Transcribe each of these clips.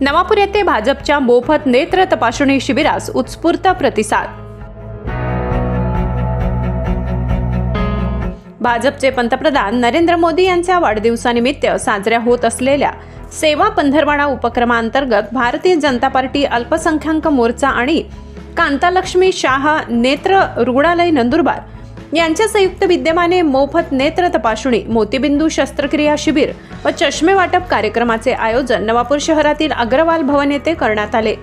नवापूर येथे भाजपच्या मोफत नेत्र तपासणी शिबिरास उत्स्फूर्त प्रतिसाद. भाजपचे पंतप्रधान नरेंद्र मोदी यांच्या वाढदिवसानिमित्त साजऱ्या होत असलेल्या सेवा पंधरवाडा उपक्रमाअंतर्गत भारतीय जनता पार्टी अल्पसंख्याक मोर्चा आणि कांतालक्ष्मी शाह नेत्र रुग्णालय नंदुरबार यांच्या संयुक्त विद्यमाने मोफत नेत्र तपासणी मोतीबिंदू शस्त्रक्रिया शिबिर व चष्मे वाटप कार्यक्रमाचे आयोजन नवापूर शहरातील अग्रवाल भवन येथे करण्यात आले.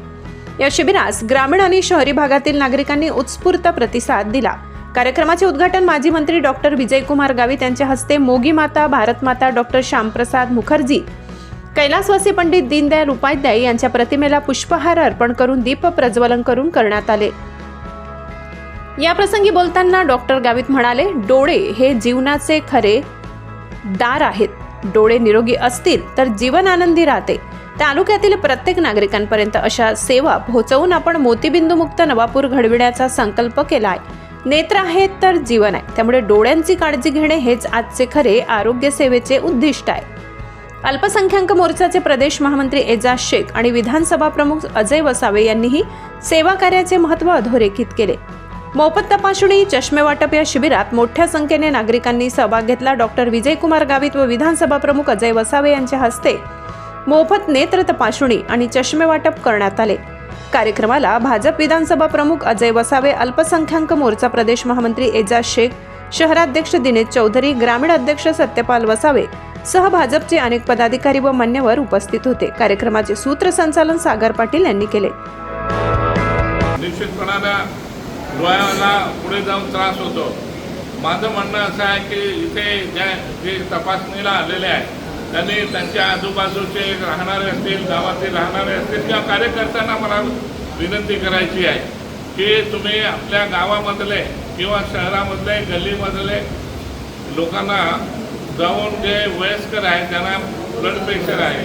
या शिबिरास ग्रामीण आणि शहरी भागातील नागरिकांनी उत्स्फूर्त प्रतिसाद दिला. कार्यक्रमाचे उद्घाटन माजी मंत्री डॉक्टर विजयकुमार गावित यांच्या हस्ते मोगी माता भारतमाता डॉक्टर श्यामप्रसाद मुखर्जी कैलासवासी पंडित दीनदयाल उपाध्याय यांच्या प्रतिमेला पुष्पहार अर्पण करून दीप प्रज्वलन करून करण्यात आले. याप्रसंगी बोलताना डॉक्टर गावित म्हणाले डोळे हे जीवनाचे खरे दार आहेत. डोळे निरोगी असतील तर जीवन आनंदी राहते. तालुक्यातील प्रत्येक नागरिकांपर्यंत अशा सेवा पोहोचवून आपण मोतीबिंदूमुक्त नवापूर घडविण्याचा संकल्प केला आहे नेत्र आहेत तर जीवन आहे. त्यामुळे डोळ्यांची काळजी घेणे हेच आजचे खरे आरोग्य सेवेचे उद्दिष्ट आहे. अल्पसंख्याक मोर्चाचे प्रदेश महामंत्री एजाज शेख आणि विधानसभा प्रमुख अजय वसावे यांनीही सेवा कार्याचे महत्त्व अधोरेखित केले. मोफत तपासणी चष्मे वाटप या शिबिरात मोठ्या संख्येने नागरिकांनी सहभाग घेतला. डॉक्टर विजयकुमार गावित व विधानसभा प्रमुख अजय वसावे यांच्या हस्ते मोफत नेत्र तपासणी आणि चष्मे वाटप करण्यात आले. कार्यक्रमाला भाजप विधानसभा प्रमुख अजय वसावे अल्पसंख्याक मोर्चा प्रदेश महामंत्री एजाज शेख शहराध्यक्ष दिनेश चौधरी ग्रामीण अध्यक्ष सत्यपाल वसावे सह भाजपचे अनेक पदाधिकारी व मान्यवर उपस्थित होते. कार्यक्रमाचे सूत्रसंचालन सागर पाटील यांनी केले. डोळ्याला पुढे जाऊन त्रास होतो. माझं म्हणणं असं आहे की इथे ज्या जे तपासणीला आलेले आहेत त्यांनी त्यांच्या आजूबाजूचे राहणारे असतील गावातील राहणारे असतील किंवा कार्यकर्त्यांना मला विनंती करायची आहे की तुम्ही आपल्या गावामधले किंवा शहरामधले गल्लीमधले लोकांना जाऊन जे वयस्कर आहे ज्यांना ब्लड प्रेशर आहे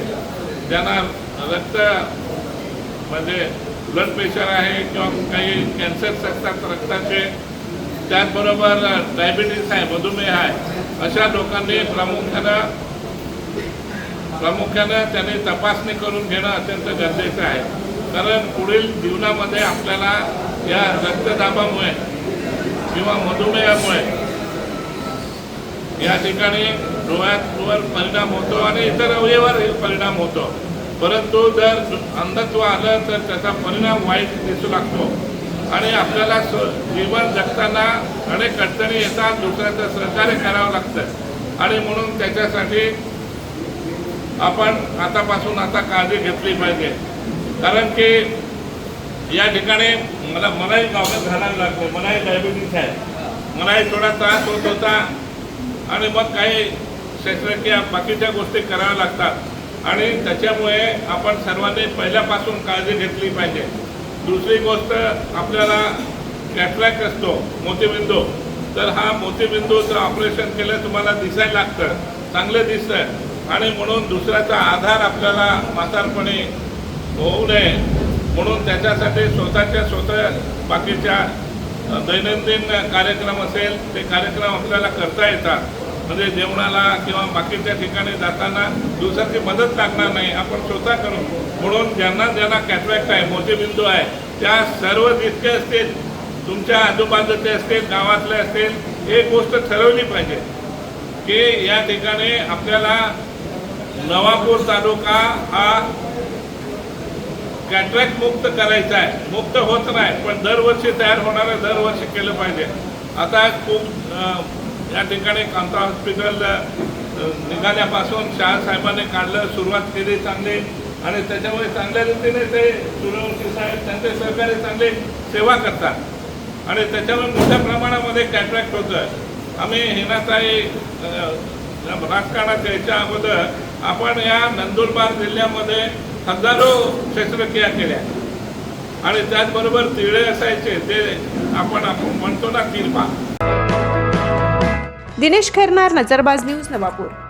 ज्यांना रक्त म्हणजे ब्लड प्रेशर आहे किंवा काही कॅन्सर्स असतात रक्ताचे त्याचबरोबर डायबिटीस आहे मधुमेह आहे अशा लोकांनी प्रामुख्यानं प्रामुख्यानं त्यांनी तपासणी करून घेणं अत्यंत गरजेचं आहे. कारण पुढील जीवनामध्ये आपल्याला या रक्तदाबामुळे किंवा मधुमेहामुळे या ठिकाणी डोळ्यावर परिणाम होतो आणि इतर अवयवावर परिणाम होतो. परंतु जर अंधत्व आलं तर त्याचा परिणाम वाईट दिसू लागतो. आणि आपल्याला स्व जीवन जगताना अनेक अडचणी येतात दुसऱ्याचं सहकार्य करावं लागतं. आणि म्हणून त्याच्यासाठी आपण आतापासून आता काळजी घेतली पाहिजे. कारण की या ठिकाणी मला मलाही गावात घालायला लागतं मलाही डायबिटीस आहे. मलाही थोडा त्रास होत होता. आणि मग काही शस्त्रक्रिया बाकीच्या गोष्टी कराव्या लागतात. आणि त्याच्यामुळे आपण सर्वांनी पहिल्यापासून काळजी घेतली पाहिजे. दुसरी गोष्ट आपल्याला कॅटरॅक्ट असतो मोतीबिंदू. तर हा मोतीबिंदूचं ऑपरेशन केलं तुम्हाला दिसायला लागतं चांगलं दिसतं. आणि म्हणून दुसऱ्याचा आधार आपल्याला म्हातारपणे होऊ नये. म्हणून त्याच्यासाठी स्वतःच्या स्वतः बाकीच्या दैनंदिन कार्यक्रम असेल ते कार्यक्रम आपल्याला करता येतात. म्हणजे जेवणाला किंवा बाकीच्या ठिकाणी जाताना दिवसाची मदत लागणार नाही. आपण स्वतः करू म्हणून ज्यांना ज्यांना कॅटरॅक्ट आहे मोतीबिंदू आहे त्या सर्व जितके असतील तुमच्या आजूबाजूचे असतील गावातले असतील एक गोष्ट ठरवली पाहिजे की या ठिकाणी आपल्याला नवापूर तालुका हा कॅटरॅक्ट मुक्त करायचा आहे. मुक्त होत नाही पण दरवर्षी तयार होणारं दरवर्षी केलं पाहिजे. आता खूप या ठिकाणी कांता हॉस्पिटल निघाल्यापासून शहासाहेबांनी काढलं सुरुवात केली चांगली. आणि त्याच्यामुळे चांगल्या रीतीने ते सूर्यवंशी साहेब त्यांचे सहकारी चांगले सेवा करतात. आणि त्याच्यामुळे मोठ्या प्रमाणामध्ये कॅन्ट्रॅक्ट होतं आम्ही हिनाताई राजकारणात यायच्या अगोदर आपण या नंदुरबार जिल्ह्यामध्ये हजारो शस्त्रक्रिया केल्या. आणि त्याचबरोबर तिळे असायचे ते आपण आपण म्हणतो ना किरपा दिनेश खैरनार नजरबाज न्यूज नवापूर.